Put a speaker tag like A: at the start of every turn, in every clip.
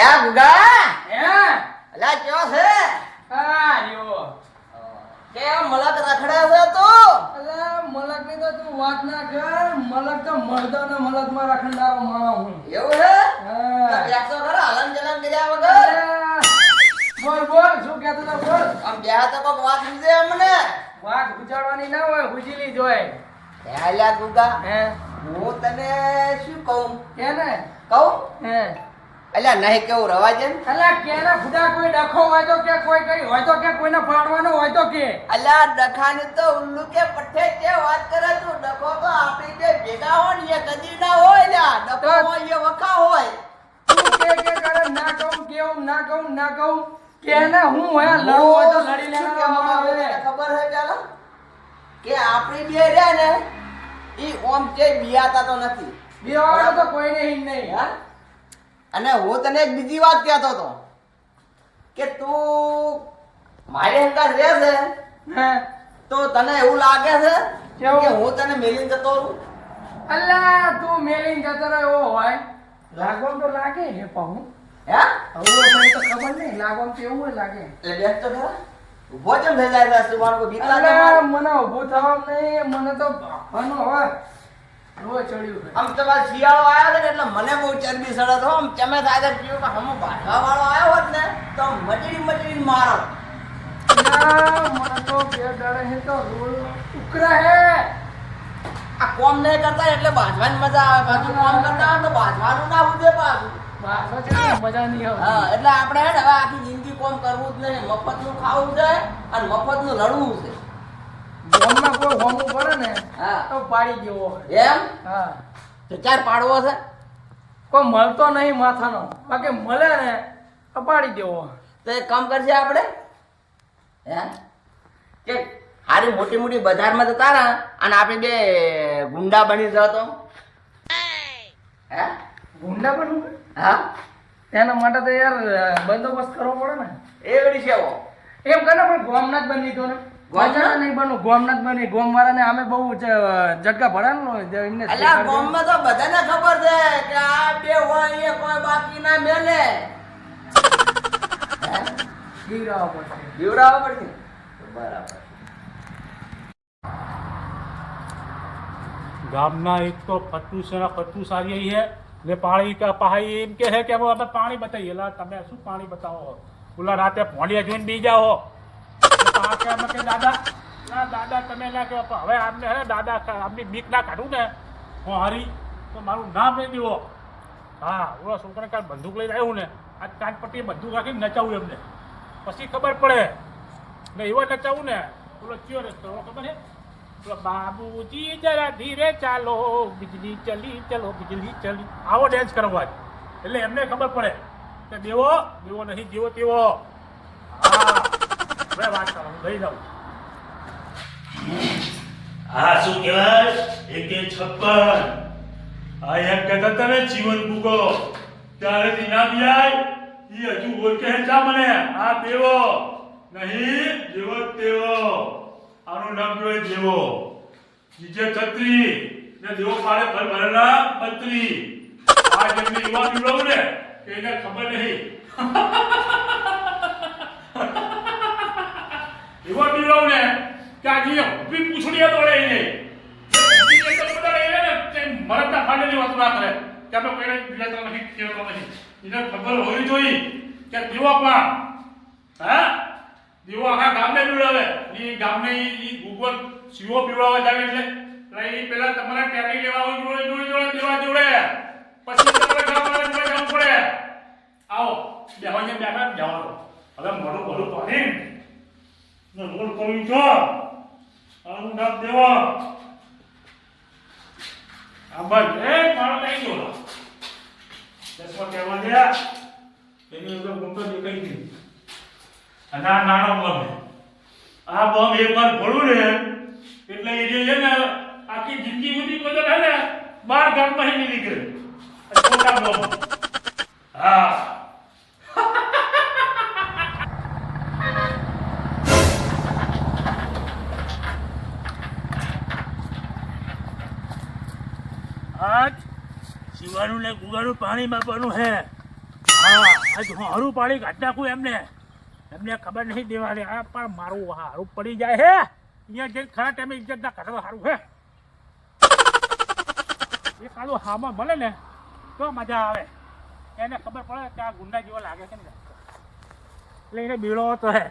A: અલ્યા ગુગા
B: હે?
A: ક્યો છે?
B: હા યો
A: કે મલક રખડે છે તો?
B: અલા મલકની તો તું વાત ના કર. મલક તો મર્દો ને મલકમાં રખંડારો માણો હું.
A: એવું
B: હે
A: હા. ખરો હલન ચલન કર્યા વગર.
B: અલા, બોલ બોલ શું કહેતો તો બોલ.
A: આમ બેહા તો કોક વાત લીધે અમને.
B: વાત ઉચાડવાની ના હોય હુજીલી જોય
A: અલ્યા ગુગા
B: હે?
A: હું તને શું કહું?
B: કે ને
A: કહું?
B: હે?
A: અલ્યા નહીં કેવું રવા છે
B: અલા કેના ખુદા કોઈ ડખો હોય તો કે કોઈ કઈ હોય તો કે કોઈને ફાડવાનો હોય તો કે.
A: અલ્યા ડખાની તો ઉલ્લુ કે પઠે કે વાત કરે તું ડખો તો આપણી બે ભેગા હોય ને કદી ના હોય લ્યા ડખો હોય એ વખા હોય.
B: તું કે કે કરે ના કહું કેવું ના કહું ના કહું કે ને હું હોય લડવું હોય તો લડી લેવાનો આવે
A: ખબર હે ચાલો કે આપણી બે રહ્યા ને ઈ ઓમ કે બિયાતા તો નથી.
B: બીવાળો તો કોઈને હિન નહીં.
A: હા? અને હું તને એક બીજી વાત કહેતો હતો કે તું મારી હંગાત રહે છે તો તને એવું લાગે છે કે હું તને મેલીને જતો રહું?
B: અલ્લા તું મેલીને જતો રહ્યો એવો હોય. લાગો તો લાગે હે પાહું.
A: હે?
B: હવે તો ખબર નહીં લાગવામાં તો એવું લાગે.
A: એટલે બેસ તો ખરા. ઊભો કેમ થઈ જાય છે સુમાર કોઈ બીક લાગે
B: મને ઊભું થવા નહીં મને તો બાપાનો હોય.
A: આમ તમારે શિયાળો આવ્યો છે ને એટલે મને બહુ ચરબી સડે તો આમ ચમે થાય છે કે હમ બાંધવા વાળો આવ્યો હોત ને તો આમ મચડી મચડી મારો.
B: મને તો બે દાડે હે તો રોજ ઉકરા હે.
A: આ કોમ નહીં કરતા એટલે બાજવાની મજા આવે. પાછું કોમ કરતા તો બાંધવાનું ના ઉદે પાછું.
B: ને
A: એટલે આપણે હે ને હવે આખી જિંદગી કોમ કરવું જ નહીં. મફતનું ખાવું છે અને મફતનું લડવું છે.
B: કોઈ હોમું પડે ને
A: હા.
B: તો પાડી દેવો.
A: એમ?
B: હા.
A: તો ચાર પાડવો છે?
B: કોઈ મળતો નહીં માથાનો. બાકી મળે ને તો પાડી દેવો.
A: તો એક કામ કરશે આપણે. હે કે હારી મોટી મોટી બજારમાં જતા ને અને આપણે બે ગુંડા બની જતો. હે?
B: ગુંડા બનવું
A: હા.
B: એના માટે તો યાર બંદોબસ્ત કરવો પડે ને.
A: એ ઘડી છે.
B: એમ કરે પણ ગોમનાથ બની દીધો ને.
A: ગોમના?
B: નહીં બનવું ગોમના જ બની ગોમ વાળાને અમે બહુ જ- ઝટકા ભરાનું એમને
A: અલ્યા ગામમાં તો બધાને ખબર છે કે આ બે હોય એ કોઈ બાકી ના મેલે?
B: પડશે.
A: પડશે? બરાબર.
C: ગામના એક તો ફટ્ટુ છે ફટ્ટુ સારી છે. ને પાણી કે પહાઈ એમ કે છે કે અમે પાણી બતાવીએ. લા તમે શું પાણી બતાવો? ઓલા રાતે ભોંડિયા જોઈને બી જાઓ. તો કે, દાદા, ના, દાદા, તમે ના કે હવે આમને હે, દાદા, આમની બીક ના કાઢું ને. હું હારી, તો મારું નામ નહીં દેવો. હા, ઓલા છોકરા કાલ બંદૂક લઈને આવ્યું ને. આ કાન પટ્ટી બંદૂક રાખીને નચાવું એમને. પછી ખબર પડે, ને એવો નચાવું ને, ઓલો ચિયો રસ્તો ખબર ઓલો, બાબુજી, જરા ધીરે ચાલો, બિજલી ચલી, ચલો, બિજલી ચલી. આવો ડેન્સ કરવા એટલે એમને ખબર પડે કે દેવો દેવો નહીં, જીવો તેવો. હા.
D: આ શું કહેવાય? એકે છપ્પન. આ એમ કહેતા તને જીવન ભૂગો. ત્યારેથી ના બિયાય એ હજુ ઓળખે છે મને, આ દેવો. નહીં જેવો તેવો આનું નામ કહેવાય દેવો. બીજે છત્રી. ને દેવો પાડે ભર ભરેલા પત્રી. આ જેમની યુવા પીવડાવું ને એને ખબર નહીં. એવો પીવડાવું ને, કે આ જે ઊભી પૂંછડીએ દોડે એ તો બધા એને ને, તે ફાડેલી વાત ના કરે. કે આપણે કોઈને પીડાતો નથી પીડાતો નથી. એને ખબર હોવી કે દેવો પણ હા? દેવો આખા ગામને પીવડાવે. એ ગામને ઈ ગુગલ શિવો પીવડાવવા જાવે છે. ઈ પેલા તમારે ટેબલી લેવા હોય, જોડે જોડે જોડે, દેવા જોડે. પછી તમારે જોડે જવું પડે. આવો. બેઠા જવાનો હવે મોઢું મોઢું પાણી ને રોડ છો. આનું નામ દેવા. આ એક મારો નહીં ગયો. દસમા કહેવા દે એની અંદર મોટો દેખાઈ ગઈ અને આ નાનો બમ આ બમ એક વાર ભળું ને એટલે એ જે છે ને, આખી જિંદગી બધી બધા થાય ને, બાર ગામમાં નીકળે. હા. આજ શિવાનું ને ગુગાનું પાણી માપવાનું હે હા આજ હું હરું પાણી કાઢ નાખું એમને. એમને ખબર નહીં દેવાની. આ પણ મારું હારું પડી જાય હે. અહીંયા જઈને ખરા ટાઈમે ઇજ્જત ના કરવા સારું હે. એ કાલું હામાં મળે ને, તો મજા આવે. એને ખબર પડે કે આ ગુંડા જેવો લાગે છે ને. એટલે એને બીડો તો હે.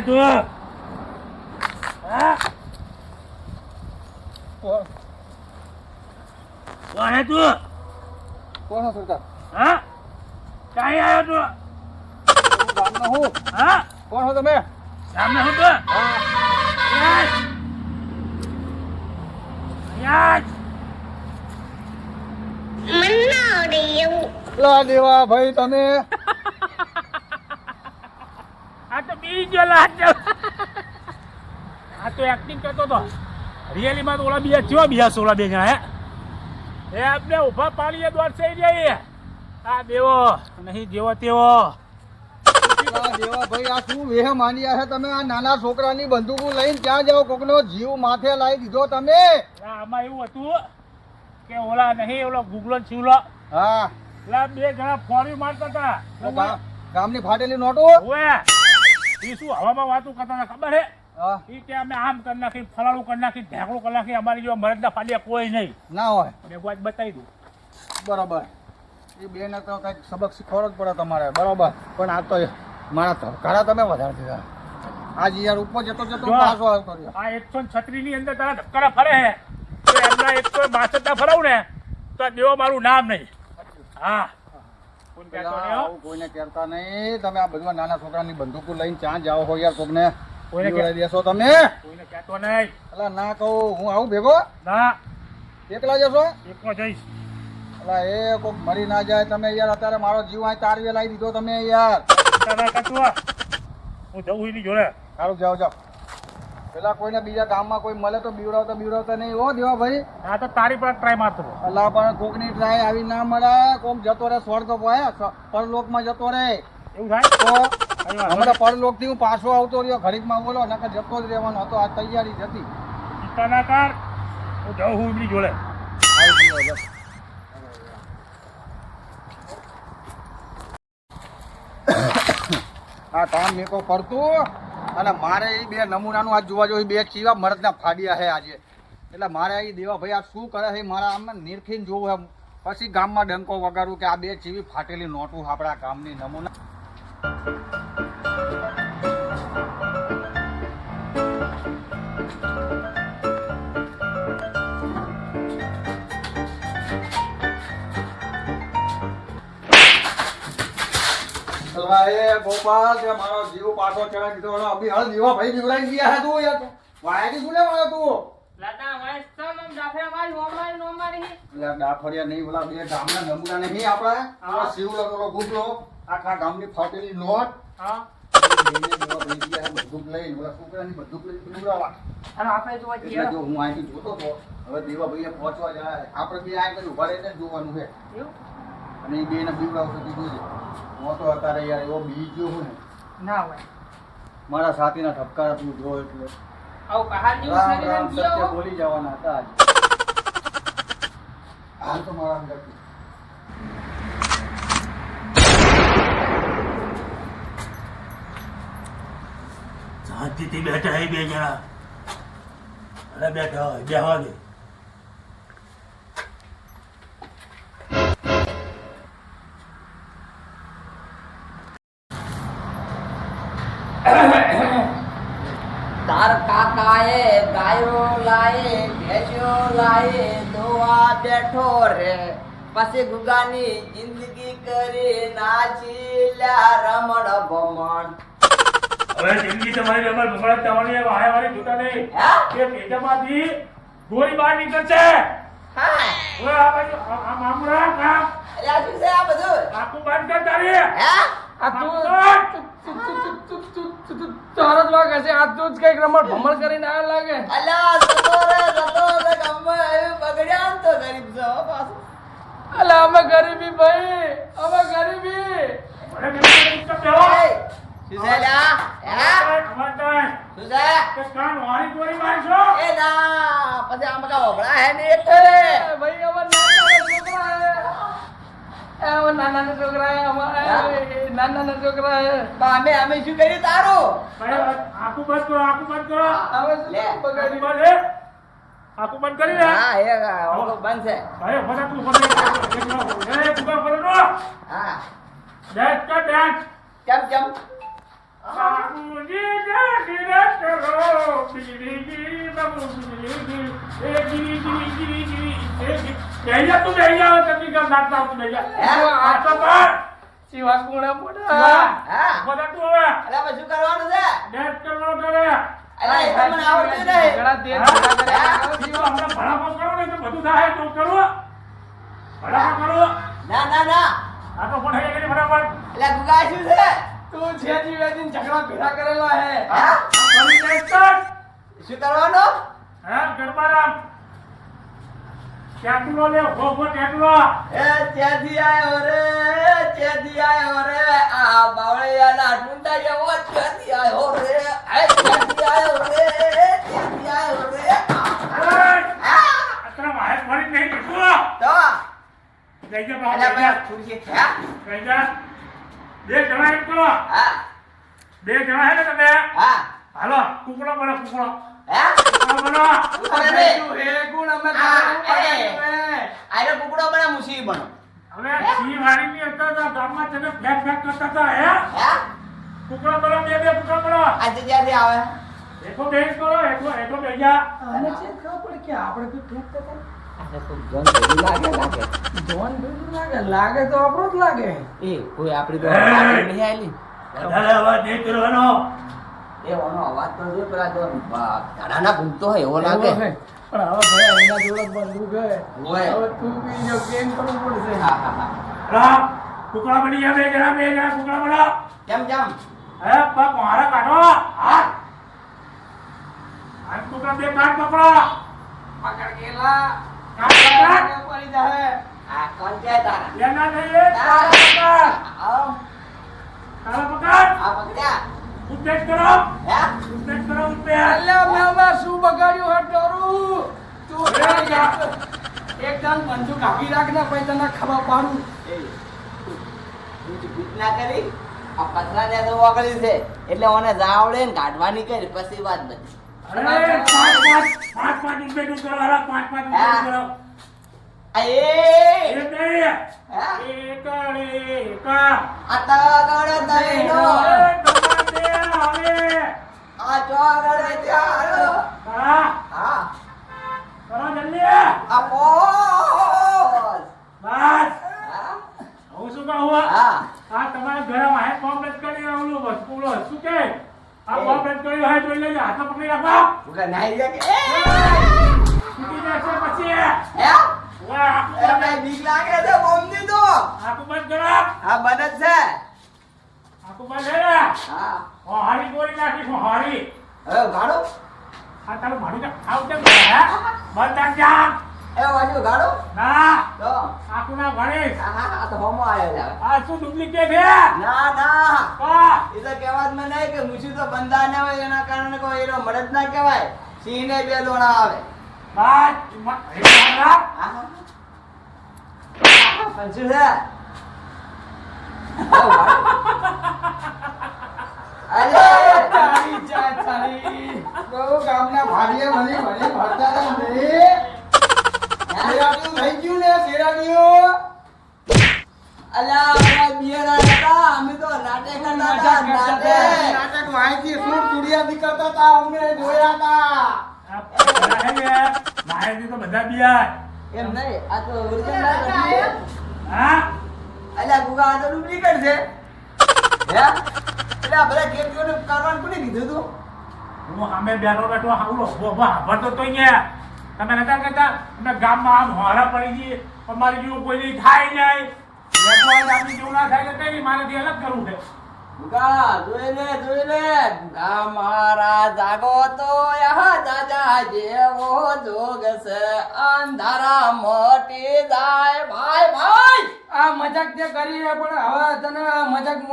D: હે તું હા કોણ હે તું?
E: કોણ છો સરકાર?
D: હા? કાંઈ આવ્યો તું?
E: ગામનો હું.
D: હા?
E: કોણ છો તમે?
D: સામે હું તું?
E: લા દેવા ભાઈ તમે
D: બીજો લાજ આ તો એક્ટિંગ કરતો તો રિયલીમાં તો ઓલા બીજા કેવા બીજા સોલા બે જણા હે? એ આપણે ઊભા પાણીએ દોડ થઈ જાય આ દેવો નહીં જેવો તેવો.
E: દેવા ભાઈ આ શું વેહ માની છે તમે? આ નાના છોકરાની બંદૂકો લઈને ક્યાં જાઓ? કોકનો જીવ માથે લાવી દીધો તમે.
D: આમાં એવું હતું કે ઓલા નહીં ઓલો ગુગલો છીવલો
E: હા.
D: એટલે બે જણા ફોરી મારતા હતા.
E: ગામની ફાટેલી નોટો?
D: ઓવે. એ શું હવામાં વાતો કરતા ખબર હે? એ કે અમે આમ કરી નાખી ફલાણું કરી નાખી કરી નાખી અમારી જેવા મરદના ફાલ્યા કોઈ નહીં.
E: ના હોય.
D: મેં વાત બતાવી દઉં.
E: બરોબર. એ બેને તો કંઈક સબક શીખવાડવો જ પડે તમારે. બરોબર. પણ આ તો મારા ધબકારા તમે વધારે દીધા. આજ યાર ઉપર જતો જતો
D: જો.
E: પાછો આવતો રહ્યો
D: આ એકસો છત્રીસની અંદર તારા ધક્કારા ફરે હે. એમના એકસો બાસઠ ના ફરાવું ને તો દેવો મારું નામ નહીં. હા કોણ કહેતો નહીં હો?
E: આવું કોઈને કહેતા નહીં. તમે આ બધા નાના છોકરાની બંદૂકો લઈને ક્યાં જાઓ હો યાર કોકને?
D: કોઈને
E: બીવડાવી દેશો તમે
D: કોઈને કહેતો નહીં.
E: અલા ના કહું હું આવું ભેગો?
D: ના.
E: એકલા જશો?
D: એકલો જઈશ.
E: અલા એ કોક મરી ના જાય તમે યાર અત્યારે મારો જીવ અહીં તારવે લાવી દીધો તમે યાર.
D: હું જવું એની જોડે.
E: સારું જાઓ જાઓ. પેલા કોઈને બીજા ગામમાં કોઈ મળે તો બીવડાવતા બીવડાવતા નહીં. હો દેવા ભાઈ.
D: હા તો તારી પણ ટ્રાય મારતો.
E: અલા પણ કોકની ટ્રાય આવી ના મળે. કોક જતો રહે સ્વર્ગ પોયા પરલોકમાં જતો રહે.
D: એવું થાય?
E: તો હમણાં પરલોકથી હું પાછો આવતો રહ્યો. ઘડીકમાં બોલો નકર જતો જ રહેવાનો. હતો આ તૈયારી જ હતી.
D: નહીં. ચિંતા ના કર. હું જઉં હું એમની જોડે.
E: હા. આ કામ મેકો કરતું અને મારે એ બે નમૂનાનું આજ જોવા જોઈએ બે ચીવા મરદના ફાડ્યા છે આજે. એટલે મારે એ દેવા ભાઈ આ શું કરે છે મારા આમ નિરખીને જોવું એમ પછી ગામમાં ડંકો વગાડું કે આ બે ચીવી ફાટેલી નોટું આપણા ગામની નમૂના. એ ગોપાલ તે મારો જીવ પાછો ચડાવી દીધો. ઓલો અભી હળ દીવા ભાઈ દીવડાઈ ગયા હે તું યાર. વાયરી શું લેવાનો તું? એટલે ડાફડિયા નહીં ઓલા બે ગામના નમૂના નહીં આપણા. આ ગુગલો આખા ગામની ફાટેલી નોટ
D: હા.
E: આપણે બે આ ઊભા રહીને જોવાનું છે. અને એ બેને પીવડાવશે કીધું છે હું તો અત્યારે યાર એવો બી ગયો હું ને. મારા સાથીના ઠપકારા તું જો એટલે. રામ રામ સત્ય બોલી જવાના હતા આજે. હાલ તો મારા અંદરથી
D: શાંતિથી બેઠા હે બે જણા. અરે બેઠા હોય બેહવા દે.
A: બેઠો રે. પછી ગુગાની જિંદગી કરી નાચીલા રમણ ભમણ.
D: હવે જિંદગી તમારી રમણ ભમણા તમારી વાય વાળી જોતા નહીં. કે પેટામાંથી ગોળી બહાર નીકળશે.
A: હા.
D: ઓય આ બાજુ આ- મામુરા કામ
A: એટલે આ શું છે આ બધું?
D: આખું બંધ કર તારી.
A: હે?
E: આ તું તારો જ વાગ છે. આ તું જ કંઈક રમણ ભમણ કરીને આ લાગે.
A: અલા જતો રે જતો રે ગામમાં આવ્યું બગડ્યા ને તો ગરીબ છો પાછું.
E: અલે અમે ગરીબી ભાઈ. અમે ગરીબી.
A: શું છે?
D: કે કાન વાળી ગોળી મારશો?
A: એ ના, પછી આમ કા હોભળા હે ને એટલે.
B: ભાઈ અમે નાના છોકરા હે. એ નાના નાના છોકરા હે અમાર. નાના નાના છોકરા હે.
A: અમે અમે શું કર્યું તારું?
D: આખું આંખું બંધ કરો આખું બંધ કરો.
B: હવે
A: લે.
D: આંખું બંધ કરી
A: હા એ તો બંધ છે.
D: ભાઈ બધા તું બંધ એ તું કરો નો
A: હા.
D: ડેટ કર ડેટ
A: કેમ કેમ?
D: બાબુજી ડેટ કરો બીજી બાબુજી એ ગીરી ગીરી ગીરી ગીરી એ ગીરી બેજા તું બેજા તકી કર નાચતા તું બેજા
A: હે?
D: આ તો કર
B: શિવા કુણા મોટા
A: હા.
D: બધા તું હવે.
A: અરે હવે શું કરવાનું છે?
D: ડેટ કરવાનો કરે
A: અરે એ તો મને આવડતું નહીં
B: ઘણા તેજ
D: શિવા, કરો ને તો
A: ના ના ના
D: આ તો
A: છે રે આ બાવળિયાના આયો રે આ ત્યાંથી આયો રે
D: અતરા નહીં કીધું
A: તો
D: જઈ જા
A: એટલે
D: બાપ
A: પેલા ખુરશી થયા
D: જઈ જા. બે જણા એમ કરો
A: હા.
D: બે જણા હે ને તમે?
A: હા.
D: હાલો કુકડો બનો કુકડો.
A: હે?
D: કુકડો બનો.
A: અરે
B: હે ગુણ અમે.
A: આરે કુકડો બને મુસી બનો.
D: હવે સી વાળીની અંદર તો ગામમાં તને ફેક ફેક કરતા હતા હે?
A: હે?
D: કુકડો બનો બે બે કુકડો બનો.
A: આજે જ્યાંથી આવે?
D: એકો બેન કરો એકો એકો બેજા
B: આને છે ખબર કે આપણે ઠેક
A: તો લાગે લાગે.
B: જોન ભેગું લાગે? લાગે તો આપણો જ લાગે.
A: એ કોઈ આપણી તો નહીં આવેલી
D: વધારે અવાજ નહીં કરવાનો.
A: એ ઓનો અવાજ તો જો પેલા તો ધાડાના ઘૂમતો હોય એવો લાગે.
B: પણ હવે ભાઈ એના જોડે બંદૂક હે
A: હોય.
B: હવે તું બી જો કેમ કરવું પડશે?
A: હા હા હા.
D: રામ કુકડા બની ગયા બે જણા બે જણા કુકડા બનો
A: કેમ કેમ?
D: હે પગ મારા કાઢો. હા હાથ કુકડા બે કાઢ પકડો.
B: પકડ ગયેલા.
D: કાઢ પકડ
B: પડી જાય
A: આ કોણ છે તારા
D: લેના નહીં તારા પકડ
A: આવો
D: તારા પકડ
A: આ પકડ્યા
D: ઉદ્દેશ કરો
A: હે
D: ઉદ્દેશ કરો ઉદ્દેશ
B: અલ્યા મેં આમાં શું બગાડ્યું હે ડરું તું
D: અરે જા.
B: એક જણ બંદૂક આપી રાખ ને પછી તને ખબર પાડું
A: ના કરી આ પતરાને તો ઓગળી છે એટલે ઓને જાવડે ને કાઢવાની કરી, પછી વાત બધી
D: પાંચ પાંચ પાંચ કરો હાલા પાંચ પાંચ ઉદ્દેશ કરો.
A: આ એ.
D: એક નહીં
A: હે.
D: એક એક
A: આ તગડ દઈનો.
D: તમારે હવે.
A: આ ચોગડ ચારો
D: હા.
A: હા.
D: કરો જલ્દી.
A: આ પોસ
D: બસ.
A: હું.
D: શું કહું?
A: હા.
D: આ તમારા ઘરે વાહે કોમ્પ્લેટ કરી ઓલું વસ્તુલો શું કે? આ કોમ્પ્લેટ કરી વાહે જોઈ લેજો હાથો પકડી રાખો.
A: ઉગા નાઈ જાય કે?
D: છૂટી જશે પછી.
A: હે?
D: ઓય,
A: બીક લાગે છે બોમ દીધો
D: આખું બંધ કરો.
A: હા છે.
D: આખું બંધ હે
A: હા.
D: હું હારી ગોળી નાખીશ હારી
A: હવે ગાડો
D: આ તારું ભાડું આવતે બંધ રાખ જા
A: એ વાજુ ગાડો?
D: ના.
A: તો?
D: આખું ના ભણીશ
A: હા હા તો હોમો આવ્યો છે
D: આ શું ડુપ્લિકેટ હે
A: ના ના.
D: કા
A: એ તો કહેવા જ મને કે મુસી તો બંધા ના હોય એના કારણે કોઈ એનો મળદ ના કહેવાય. સિંહ ને બે દોણા આવે.
D: બસ મ- હે, રાખ.
A: હા હા. પણ શું છે. અરે
B: ચાલી ચાલી
E: બહુ ગામના ભાડીએ ભણી ભણી ભરતા હતા ને. શેરાડીયું થઈ ગયું ને શેરાડીયું
A: અલ્યા અમે બિયરા હતા. અમે તો નાટક નાટક
E: નાટક. માહિતી સૂટ ચૂડિયાથી કરતા હતા? અમે જોયા હતા.
D: આ બધા હે ને, માહિતી તો બધા બિયાર.
A: એમ નહીં આ તો original
D: હા?
A: અલ્યા ગુગા આ તો ડુપ્લિકેટ છે. હે? એટલે આ બધા કેટીઓને કરવાનું કોને કીધું તું?
D: હું સામે બેઠો બેઠો સાંભળો હાંભળતો તો અહીંયા. તમે નતા કરતા અમે ગામમાં આમ હોરા પડી ગઈ અમારી જેવું કોઈ થાય નહીં. જેવું ના થાય તો કઈ મારેથી અલગ કરવું છે.
A: ગા જોઈ લે જોઈ લે. ગુગા મારા જાગો તો યહ દાદા જેવો જોગ છે. અંધારા મોટી જાય. ભાઈ ભાઈ!
B: આ મજાક તે કરી પણ હવે તને આ મજાક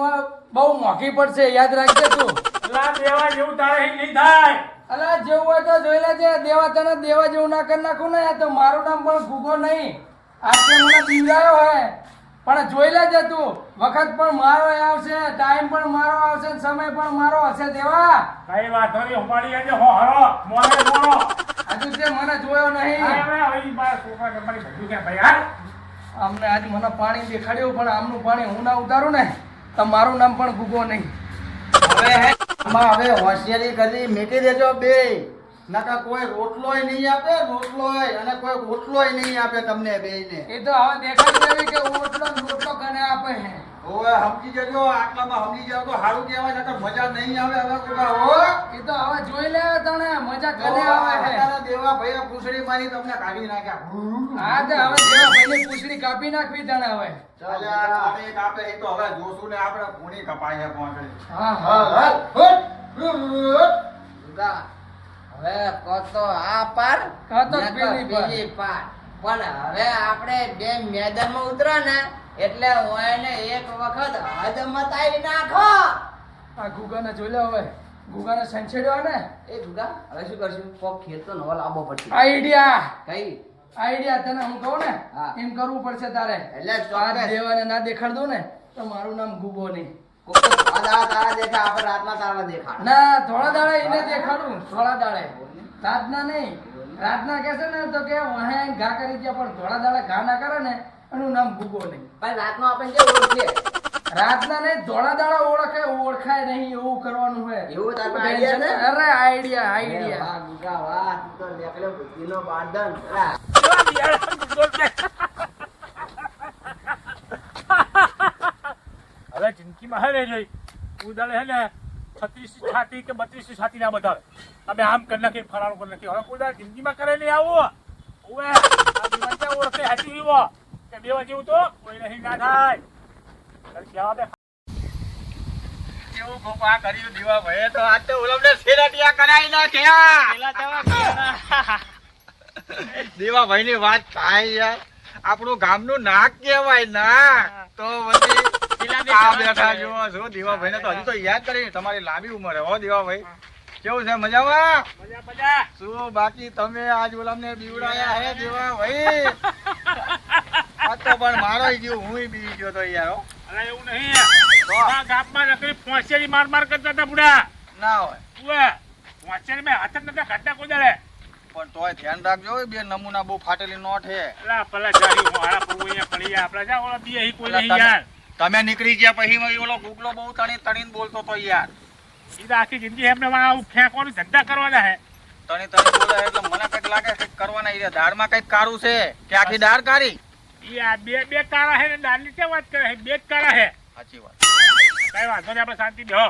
B: બહુ મોંઘી પડશે યાદ રાખજે તું.
D: અલા દેવા જેવું તારે અહીં નહીં થાય.
B: અલા જેવું હોય તો જોઈ લેજે દેવા તને દેવા જેવું ના કરી નાખું ને તો મારું નામ પણ ભૂગો નહીં. આજે મને બીવડાયો હે. પણ જોઈ લેજે તું વખત પણ મારો આવશે ટાઈમ પણ મારો આવશે સમય પણ મારો હશે દેવા.
D: કઈ વાંધો નહીં ઉપાડી આજે હો હરો મોરે મોરો.
B: હજુ તે મને જોયો નહીં.
D: હવે હવે મારા છોકરા તમારી બધું કે ભાઈ હાલ
B: અમને આજ મને પાણી દેખાડ્યું પણ આમનું પાણી હું ના ઉતારું ને તો મારું નામ પણ ભૂગો નહીં.
E: હવે આમાં હવે હોશિયારી કરી, મેકી દેજો બે. નકા કોઈ રોટલોય નહીં આપે, રોટલોય, અને કોઈ રોટલોય નહીં આપે તમને બેયને.
B: એ તો હવે દેખાય કે રોટલો રોટલો કને આપે હે.
E: હવે સમજી જજો આટલામાં સમજી જાવ તો સારું કહેવાય તો મજા નહીં આવે હવે કોકા હો.
B: એ તો હવે જોઈ લે તને મજા કને આવે હે.
E: તારા દેવા ભાઈ પૂછડી મારી તમને કાઢી નાખ્યા.
B: હા તે હવે દેવા ભાઈની પૂછડી કાપી નાખવી તને હવે.
E: ચાલે આપણે એક આપે એ તો હવે જોશું ને આપણે પૂણી કપાઈ છે પહોંચડી
B: હા
E: હા.
B: હા
E: હાલ હુટ.
A: હવે કોતો આ પાર
B: કહો તો
A: ને કહો
B: પેલી પાર.
A: પણ હવે આપણે ડેમ મેદાનમાં ઉતરા ને એટલે ઓયને એક વખત હદ મતાઈ નાખો.
B: આ ગુગાને જોઈ લે હવે. ગુગાને સંછેડ્યો ને
A: એ ગુગા હવે શું કરશું? કોક ખેતો નવો લાવવો પડશે.
B: આઈડિયા.
A: કઈ?
B: આઈડિયા તને હું કહું ને? એમ કરવું પડશે તારે.
A: એટલે સ્વાદ.
B: દેવાને ના દેખાડ દઉં ને તો મારું નામ ગુગો નહીં.
A: રાતના તારા દેખા
B: ના થોડા દાડે એને દેખાડું થોડા દાડે. રાતના નહીં. રાતના કેસે ને તો કે ઘા કરી દે. પણ થોડા દાડે ઘા ના કરે ને એનું નામ ભૂગો નહીં.
A: પણ રાતનો આપણે જે ઓળખીએ?
B: રાતના ને ધોળા દાડા ઓળખે ઓળખાય નહીં એવું કરવાનું હોય.
A: એવું તારો આઈડિયા છે?
B: અરે આઈડિયા આઈડિયા
A: વાહ, ગુગા વાહ, તું તો નીકળ્યો બુદ્ધિનો બાંધન.
D: હવે જિંદગીમાં હે ને જોઈ ઉદાલે હે ને છત્રીસ છાતી કે બત્રીસ છાતી ના બતાવે. તમે આમ કરી નાખી ફરાણું કરી નાખી હવે ઉદાર જિંદગીમાં કરે નહીં આવું ઓવે ઓળખે હાચી વિવો કે દેવા જેવું તો કોઈ નહીં ના થાય.
E: કેવું ગોપા કર્યું દીવા ભાઈએ તો આજ તો ઓલમને શેરટિયા કરાઈ નાખ્યા.
D: પેલા જવા ગયા
E: દેવા ભાઈ ની વાત થાય યાર. આપણું ગામનું નાક કહેવાય ના તો પછી આ બેઠા
D: ગયા.
E: છો દેવા ભાઈ ને તો હજુ તો યાદ કરી તમારી લાંબી ઉંમર હો દેવા ભાઈ. કેવું છે? મજામાં?
D: મજા મજા.
E: શું બાકી તમે આજ ઓલામને બીવડાયા હે જેવા? ભાઈ? આ તો પણ મારો જીવ હું બી ગયો તો યાર
D: અરે એવું નહીં. આ ગામમાં નકરી પહોંચેલી માર માર કરતા હતા બુડા.
E: ના હોય.
D: ઉવે પહોંચેલી મેં હાથ નતા
E: પણ તોય ધ્યાન રાખજો બે નમૂના બહુ ફાટેલી નોટ હે.
D: અલા પેલા જારી મારા પ્રભુ પડી આપડા જા ઓલા બી અહીં કોઈ નહીં
E: તમે-
D: યાર
E: તમે નીકળી ગયા પછી ઓલો ગુગલો બહુ તણી તણીને બોલતો તો યાર.
D: ઈ તો આખી જિંદગી એમને આવું ફેંકવાનું ધંધા કરવાના હે.
E: તને તને બોલે એટલે મને કંઈક લાગે કંઈક કરવાના ઈ દાળમાં કંઈક કારું છે કે આખી દાળ કારી?
D: ઈ આ બે બે કાળા હે ને દાળની ક્યાં વાત કરે હે? બે જ કાળા હે.
E: સાચી વાત.
D: કઈ વાંધો નહીં આપણે શાંતિ બેહો